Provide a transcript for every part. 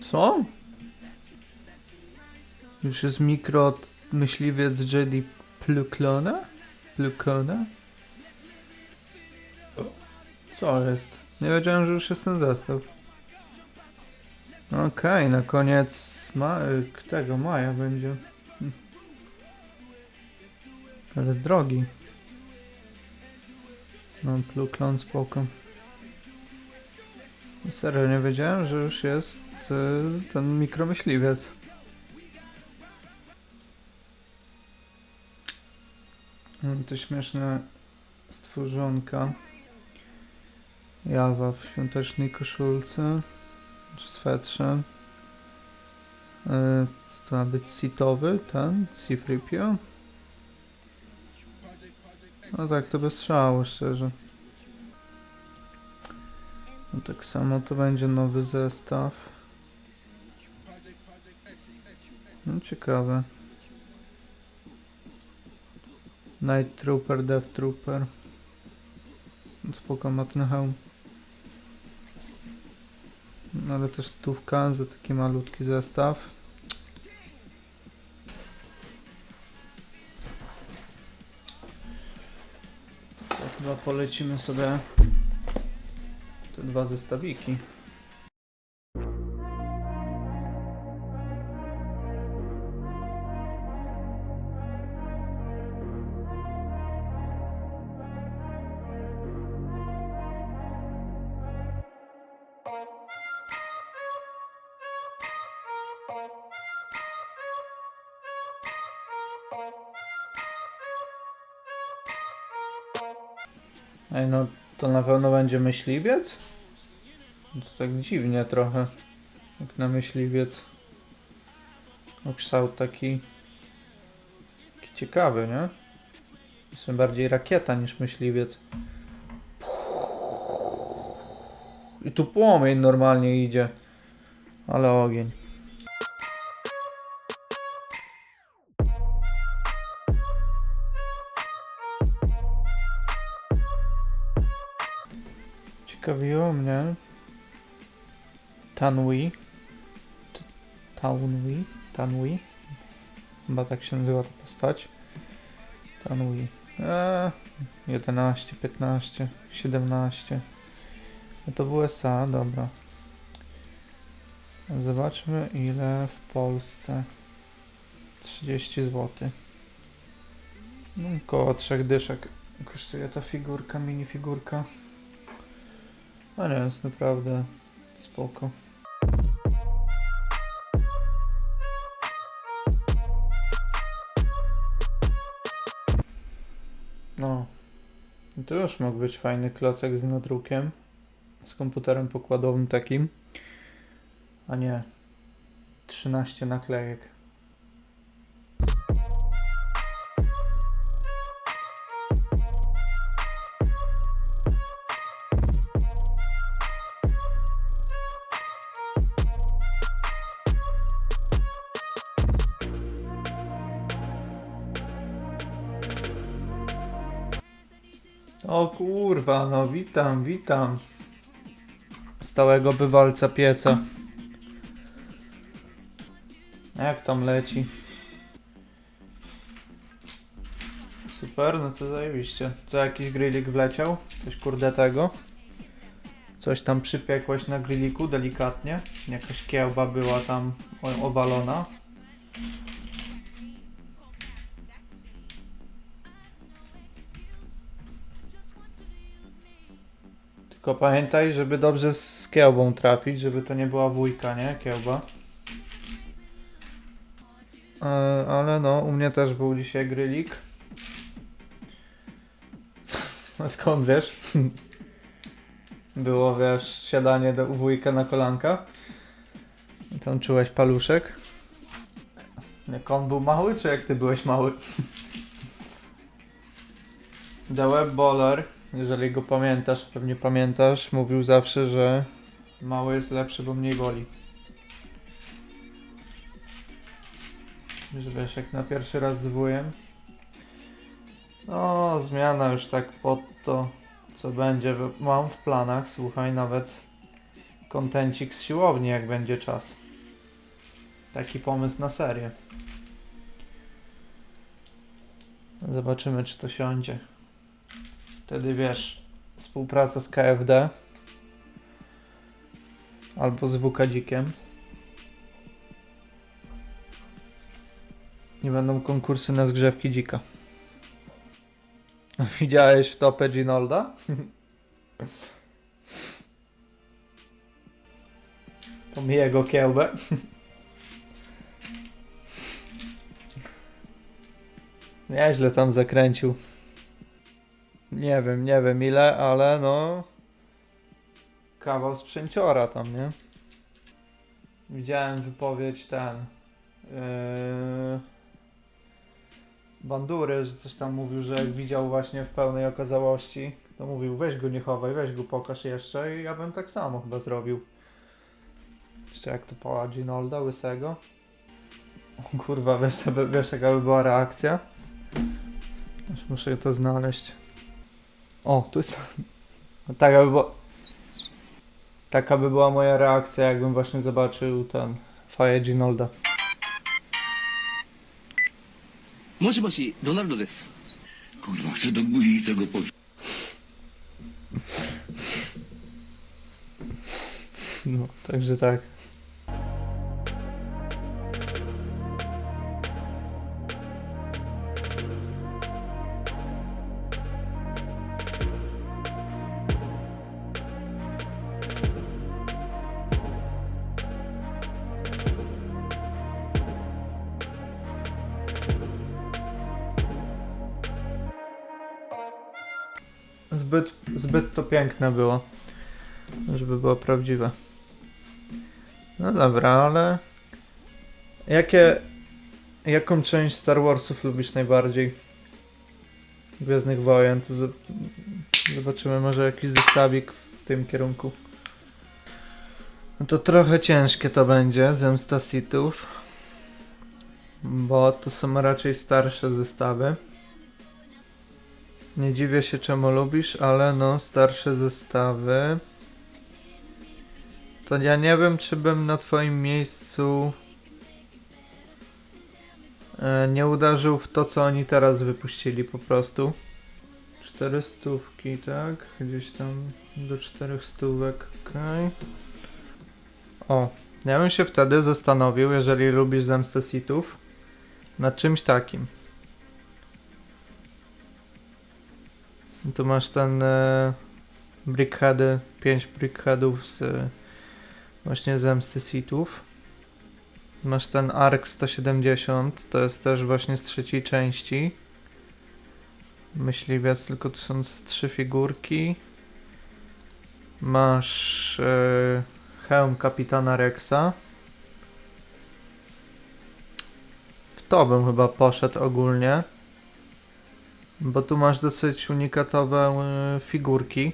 Co? Już jest mikro myśliwiec JD Pluklona? Plukona? Co jest? Nie wiedziałem, że już jest ten zestaw. Okej, na koniec ma y, tego maja będzie. Ale drogi. No, Pluklon spoko. Serio, nie wiedziałem, że już jest y, ten mikromyśliwiec. To śmieszne stworzonka. Jawa w świątecznej koszulce. Czy swetrze. Y, co to ma być? Sitowy, ten? Cifripio? No tak, to bez szału, szczerze. No tak samo to będzie nowy zestaw. No ciekawe. Night Trooper, Death Trooper. Spoko ma ten hełm. No ale też stówka za taki malutki zestaw. To chyba polecimy sobie te dwa zestawiki. Ej, no to na pewno będzie myśliwiec? No To tak dziwnie trochę. Jak na myśliwiec. O kształt taki, taki ciekawy, nie? Jest bardziej rakieta niż myśliwiec. I tu płomień normalnie idzie. Ale ogień. Ciekawiło mnie Tanwi T- Taunwi Tanwi Chyba tak się nazywa ta postać. Tanwi eee, 11, 15, 17 No to w USA, dobra. Zobaczmy ile w Polsce. 30 zł no, Około 3 dyszek kosztuje ta figurka, minifigurka a nie, jest naprawdę spoko. No. To już mógł być fajny klocek z nadrukiem. Z komputerem pokładowym takim. A nie. 13 naklejek. O kurwa, no witam, witam. Stałego bywalca pieca. Jak tam leci? Super, no to zajebiście. Co, jakiś grillik wleciał? Coś kurde tego? Coś tam przypiekłeś na grilliku delikatnie? Jakaś kiełba była tam o- Tylko pamiętaj, żeby dobrze z kiełbą trafić, żeby to nie była wujka, nie? Kiełba. E, ale no, u mnie też był dzisiaj grylik. Skąd wiesz? Było, wiesz, siadanie do wujka na kolanka. I tam czułeś paluszek. Jak on był mały, czy jak ty byłeś mały? The Web Baller, jeżeli go pamiętasz, pewnie pamiętasz, mówił zawsze, że mały jest lepszy, bo mniej boli. Że wiesz, jak na pierwszy raz z wujem. No, zmiana już tak pod to, co będzie. Mam w planach, słuchaj, nawet kontencik z siłowni, jak będzie czas. Taki pomysł na serię. Zobaczymy, czy to siądzie. Wtedy wiesz, współpraca z KFD albo z WK Dzikiem. Nie będą konkursy na zgrzewki dzika. Widziałeś w topę Ginolda? To mi jego kiełbę. Nieźle tam zakręcił. Nie wiem, nie wiem ile, ale no... Kawał sprzęciora tam, nie? Widziałem wypowiedź ten... Yy... Bandury, że coś tam mówił, że jak widział właśnie w pełnej okazałości, to mówił weź go nie chowaj, weź go pokaż jeszcze i ja bym tak samo chyba zrobił. Jeszcze jak to pała Ginolda łysego. Kurwa, wiesz, wiesz jaka by była reakcja? Aż muszę to znaleźć. O, tu jest... Tak, aby było... Taka by była moja reakcja, jakbym właśnie zobaczył ten... Faję Ginolda. Moshi moshi, Donaldo desu. Kurwa, chcę do tego po... No, także tak. Zbyt, zbyt to piękne było, żeby było prawdziwe. No dobra, ale jakie, jaką część Star Warsów lubisz najbardziej? Gwiezdnych Wojen, to zobaczymy może jakiś zestawik w tym kierunku. No to trochę ciężkie to będzie, Zemsta Sithów, bo to są raczej starsze zestawy. Nie dziwię się czemu lubisz, ale no starsze zestawy. To ja nie wiem, czy bym na twoim miejscu e, nie uderzył w to, co oni teraz wypuścili po prostu. Cztery stówki, tak? Gdzieś tam do czterech stówek, okej. O, ja bym się wtedy zastanowił, jeżeli lubisz zemstę sitów, nad czymś takim. Tu masz ten e, brickheady, 5 brickheadów z e, właśnie zemsty sitów. Masz ten ARK 170, to jest też właśnie z trzeciej części. Myśliwiec, tylko tu są trzy figurki. Masz e, hełm kapitana Rexa. W to bym chyba poszedł ogólnie. Bo tu masz dosyć unikatowe e, figurki.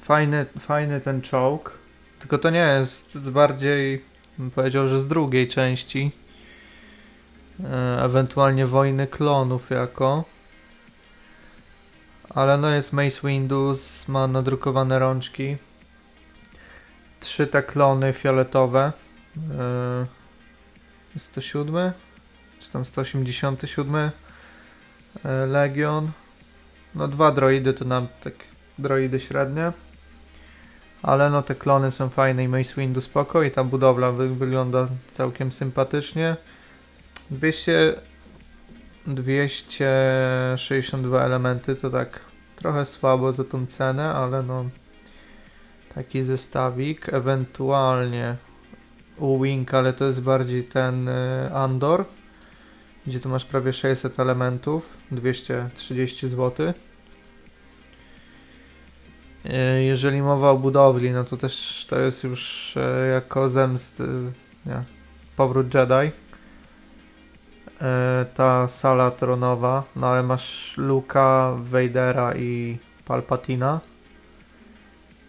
Fajny, fajny ten czołg. Tylko to nie jest z bardziej, bym powiedział, że z drugiej części. E, ewentualnie wojny klonów jako. Ale no jest Mace Windows, ma nadrukowane rączki. Trzy te klony fioletowe. E, 107? Czy tam 187? E, Legion. No dwa droidy to nam tak droidy średnie. Ale no te klony są fajne i Mace Windu spoko i ta budowla wy wygląda całkiem sympatycznie. 200 262 elementy to tak trochę słabo za tą cenę, ale no taki zestawik, ewentualnie U-Wing, ale to jest bardziej ten y, Andor, gdzie tu masz prawie 600 elementów, 230 zł. E, Jeżeli mowa o budowli, no to też to jest już e, jako zemst, nie, powrót Jedi. E, Ta sala tronowa, no ale masz Luka, Vadera i Palpatina.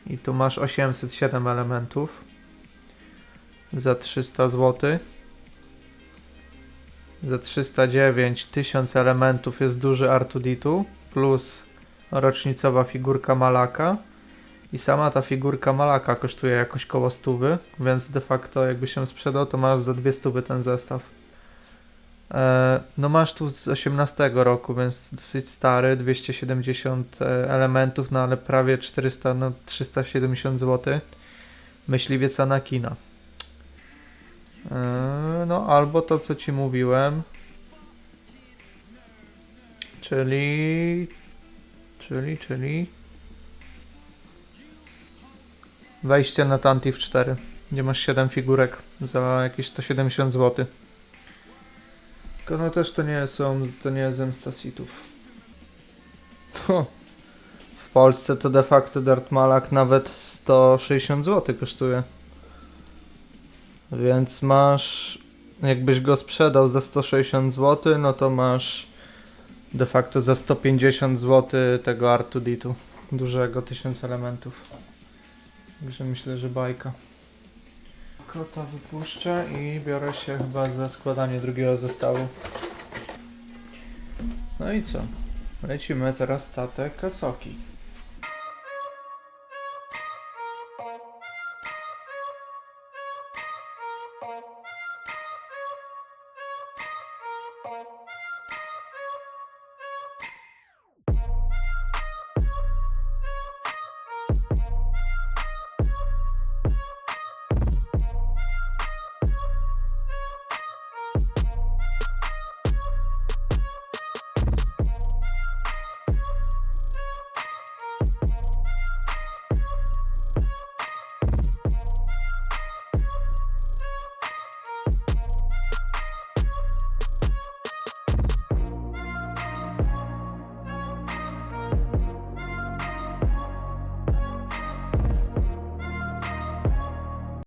I tu masz 807 elementów za 300 zł. Za 309 1000 elementów jest duży Artuditu plus rocznicowa figurka Malaka I sama ta figurka malaka kosztuje jakoś koło stówy, więc de facto jakby się sprzedał, to masz za dwie stówy ten zestaw. E, no masz tu z 18 roku, więc dosyć stary, 270 e, elementów, no ale prawie 400, no 370 zł. Myśliwiec Anakina. E, no albo to co ci mówiłem, czyli, czyli, czyli wejście na Tantif 4, gdzie masz 7 figurek za jakieś 170 zł. Tylko no też to nie są, to nie jest zemsta sitów. W Polsce to de facto Dirt Malak nawet 160 zł kosztuje. Więc masz, jakbyś go sprzedał za 160 zł, no to masz de facto za 150 zł tego R2D2 dużego, 1000 elementów. Także myślę, że bajka. Kota wypuszczę i biorę się chyba za składanie drugiego zestawu. No i co? Lecimy teraz statek Kasoki. Bye.